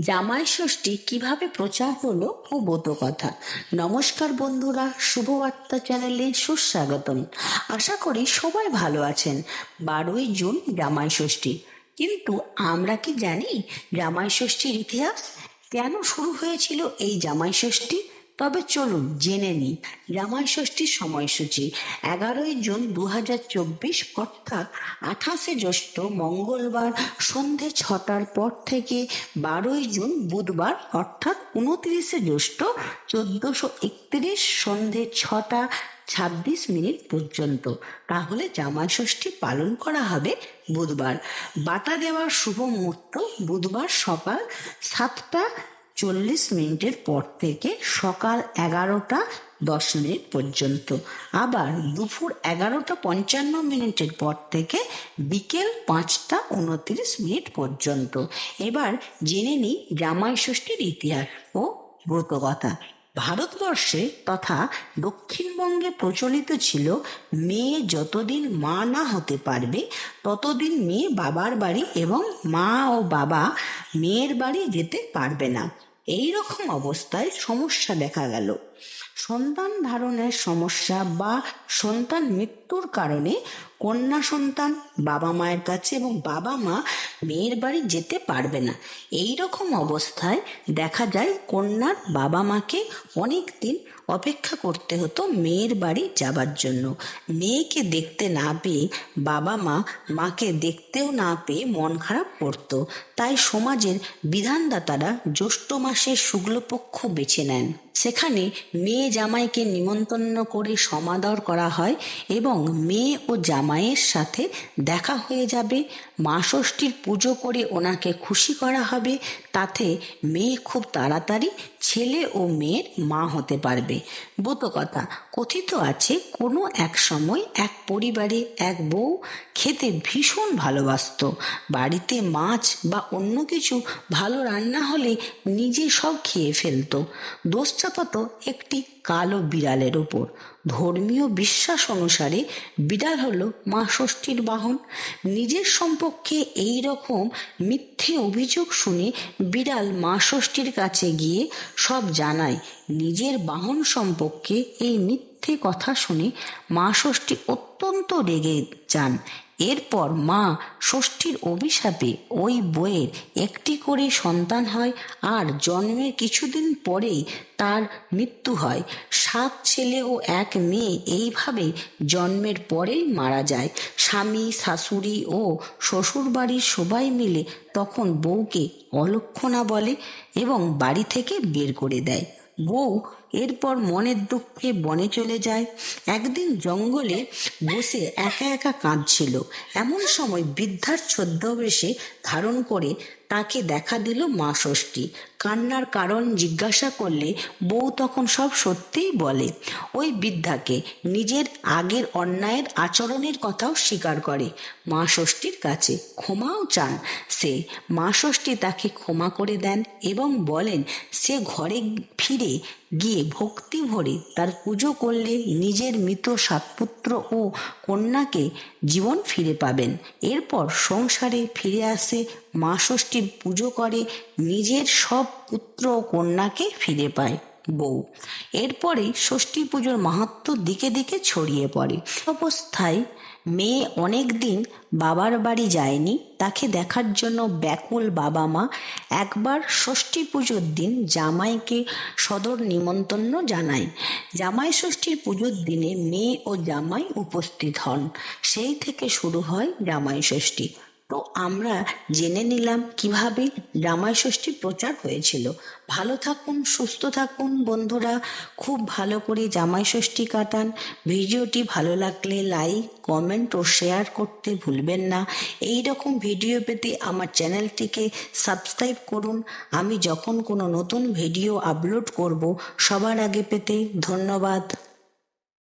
জামাই ষষ্ঠী কীভাবে প্রচার হলো ও কথা নমস্কার বন্ধুরা, শুভবার্তা চ্যানেলে সুস্বাগতম। আশা করি সবাই ভালো আছেন। বারোই জুন জামাই ষষ্ঠী। কিন্তু আমরা কি জানি জামাই ষষ্ঠীর ইতিহাস কেন শুরু হয়েছিল এই জামাই ষষ্ঠী? তবে চলুন জেনে নিই জামাই ষষ্ঠীর সময়সূচি। এগারোই জুন দু হাজার চব্বিশ, অর্থাৎ আঠাশে জ্যৈষ্ঠ মঙ্গলবার সন্ধে ছটার পর থেকে বারোই জুন বুধবার, অর্থাৎ উনত্রিশে জ্যৈষ্ঠ চোদ্দশো একত্রিশ সন্ধে ছটা ছাব্বিশ মিনিট পর্যন্ত। তাহলে জামাই ষষ্ঠী পালন করা হবে বুধবার। বাটা দেওয়ার শুভ মুহূর্ত বুধবার সকাল সাতটা চল্লিশ মিনিটের পর থেকে সকাল এগারোটা দশ মিনিট পর্যন্ত। আবার দুপুর এগারোটা পঞ্চান্ন মিনিটের পর থেকে বিকেল পাঁচটা উনত্রিশ মিনিট পর্যন্ত। এবার জেনে নিই জামাই ষষ্ঠীর ইতিহাস ও ব্রতকথা। ভারতবর্ষে তথা দক্ষিণবঙ্গে প্রচলিত ছিল, মেয়ে যতদিন মা না হতে পারবে, ততদিন মেয়ে বাবার বাড়ি এবং মা ও বাবা মেয়ের বাড়ি যেতে পারবে না। এই রকম অবস্থায় সমস্যা দেখা গেল। সন্তান ধারণের সমস্যা বা সন্তান মৃত্যুর কারণে কন্যা সন্তান, বাবা মায়ের কাছে এবং বাবা মা মেয়ের বাড়ি যেতে পারবে না। এই রকম অবস্থায় দেখা যায় কন্যার বাবা মাকে অনেক দিন অপেক্ষা করতে হতো মেয়ের বাড়ি যাবার জন্য। মেয়েকে দেখতে না পেয়ে, বাবা মা মাকে দেখতেও না পেয়ে মন খারাপ করতো। তাই সমাজের বিধানদাতারা জ্যৈষ্ঠ মাসের শুক্লপক্ষ বেছে নেন। সেখানে মেয়ে জামাইকে নিমন্ত্রণ করে সমাদর করা হয় এবং মেয়ে ও জামাইয়ের সাথে দেখা হয়ে যাবে। মা ষষ্ঠীর পুজো করে ওনাকে খুশি করা হবে। তাতে মেয়ে খুব তাড়াতাড়ি ছেলে ও মেয়ের মা হতে পারবে। বোতো কথা, কথিত আছে কোনো এক সময় এক পরিবারে এক বউ খেতে ভীষণ ভালোবাসত। বাড়িতে মাছ বা অন্য কিছু ভালো রান্না হলে নিজে সব খেয়ে ফেলতো। দোষচাপাত একটি কালো বিড়ালের ওপর। ধর্মীয় বিশ্বাস অনুসারে বিড়াল হলো মা ষষ্ঠীর বাহন। নিজের সম্পর্কে এই রকম মিথ্যে অভিযোগ শুনে বিড়াল মা ষষ্ঠীর কাছে গিয়ে সব জানায় নিজের বাহন সম্পর্কে এই মিথ্যে কথা শুনে মা ষষ্ঠী অত্যন্ত রেগে যান। এরপর মা ষষ্ঠীর অভিশাপে ওই বইয়ের একটি করে সন্তান হয় আর জন্মের কিছুদিন পরেই তার মৃত্যু হয়। সাত ছেলে ও এক মেয়ে এইভাবে জন্মের পরেই মারা যায়। স্বামী, শাশুড়ি ও শ্বশুর বাড়ির সবাই মিলে তখন বউকে অলক্ষণা বলে এবং বাড়ি থেকে বের করে দেয়। বউ এরপর মনের দুঃখে বনে চলে যায়। একদিন জঙ্গলে বসে একা একা কাঁদছিল। এমন সময় বৃদ্ধার ছদ্মবেশে ধারণ করে তাকে দেখা দিল মা ষষ্ঠী। কান্নার কারণ জিজ্ঞাসা করলে বউ তখন সব সত্যিই বলে। ওই বৃদ্ধাকে নিজের আগের অন্যায়ের আচরণের কথাও স্বীকার করে। মা ষষ্ঠীর কাছে ক্ষমাও চান। সে মা ষষ্ঠী তাকে ক্ষমা করে দেন এবং বলেন, সে ঘরে ফিরে গিয়ে ভক্তি ভরে তার পুজো করলে নিজের মৃত সাতপুত্র ও কন্যাকে জীবন ফিরে পাবেন। এরপর সংসারে ফিরে আসে, মা ষষ্ঠীর পুজো করে, নিজের সব পুত্র ও কন্যাকে ফিরে পায় বউ। এরপরে ষষ্ঠী পুজোর মাহাত্ম দিকে দিকে ছড়িয়ে পড়ে। অবস্থায় মেয়ে অনেক দিন বাবার বাড়ি যায়নি, তাকে দেখার জন্য ব্যাকুল বাবা মা একবার ষষ্ঠী পুজোর দিন জামাইকে সদর নিমন্ত্রণ জানায়। জামাই ষষ্ঠীর পুজোর দিনে মেয়ে ও জামাই উপস্থিত হন। সেই থেকে শুরু হয় জামাই ষষ্ঠী। তো আমরা জেনে নিলাম কীভাবে জামাই ষষ্ঠী প্রচার হয়েছিল। ভালো থাকুন, সুস্থ থাকুন বন্ধুরা। খুব ভালো করে জামাই ষষ্ঠী কাটান। ভিডিওটি ভালো লাগলে লাইক, কমেন্ট ও শেয়ার করতে ভুলবেন না। এই রকম ভিডিও পেতে আমার চ্যানেলটিকে সাবস্ক্রাইব করুন। আমি যখন কোনো নতুন ভিডিও আপলোড করব, সবার আগে পেতে ধন্যবাদ।